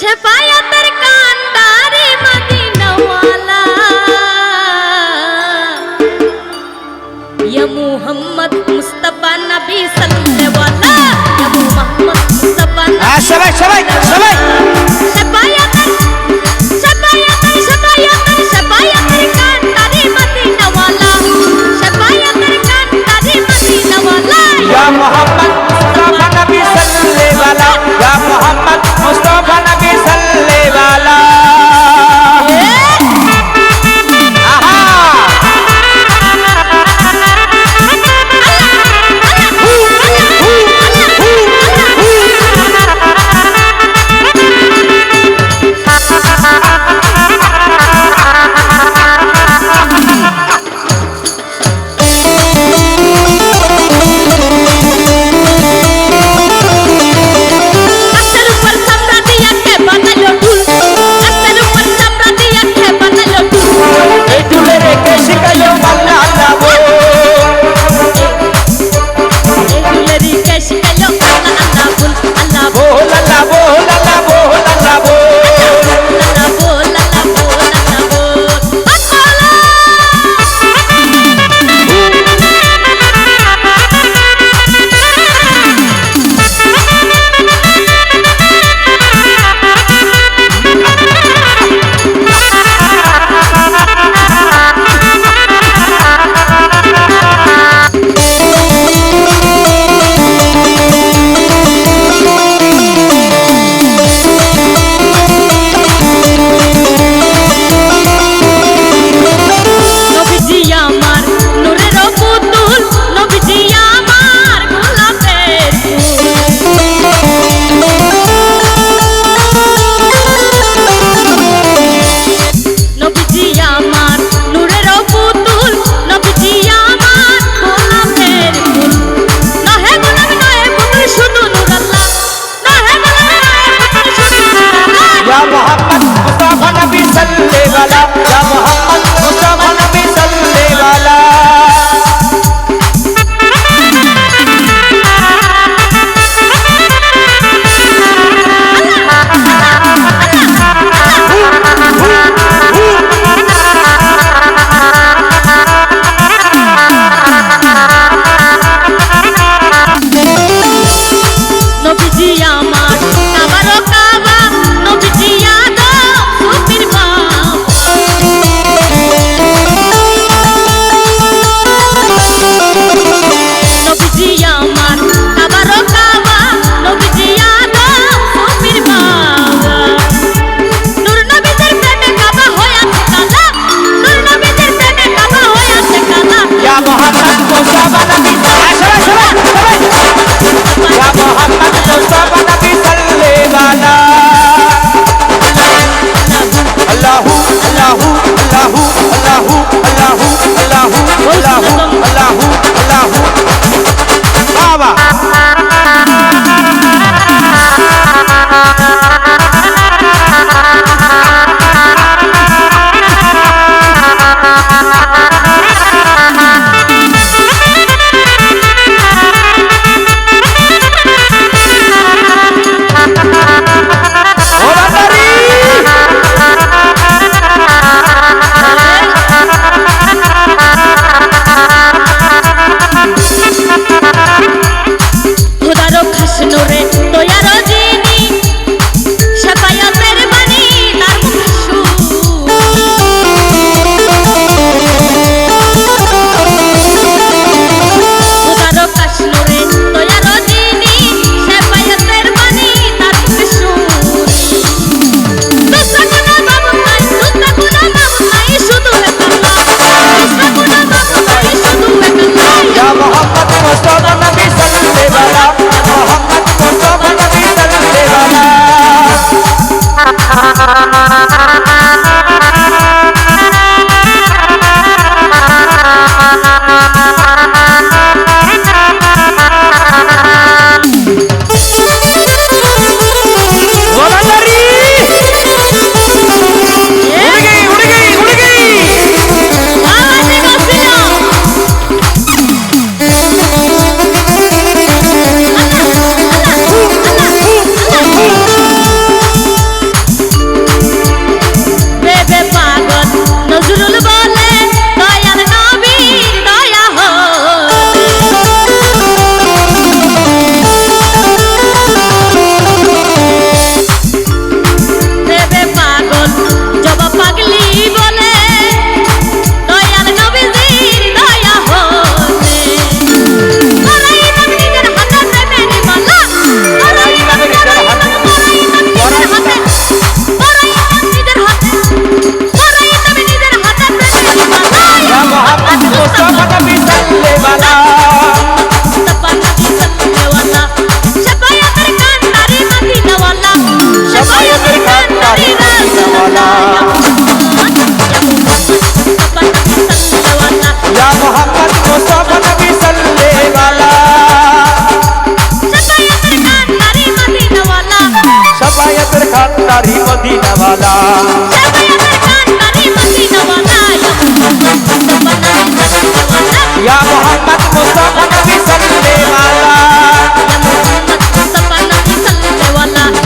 শফায়াতের কান্দারে মদিনাওয়ালা। ইয়া মুহাম্মদ মুস্তাফা নবী সাল্লাল্লাহু ইয়া মুহাম্মদ মুস্তাফা হ্যাঁ সবাই সবাই সবাই।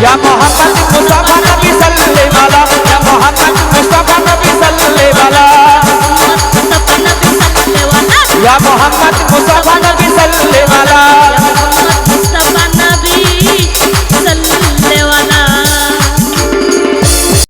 Ya Muhammad Mustafa Nabi sallallahu alaihi wasallam Ya Muhammad Mustafa Nabi sallallahu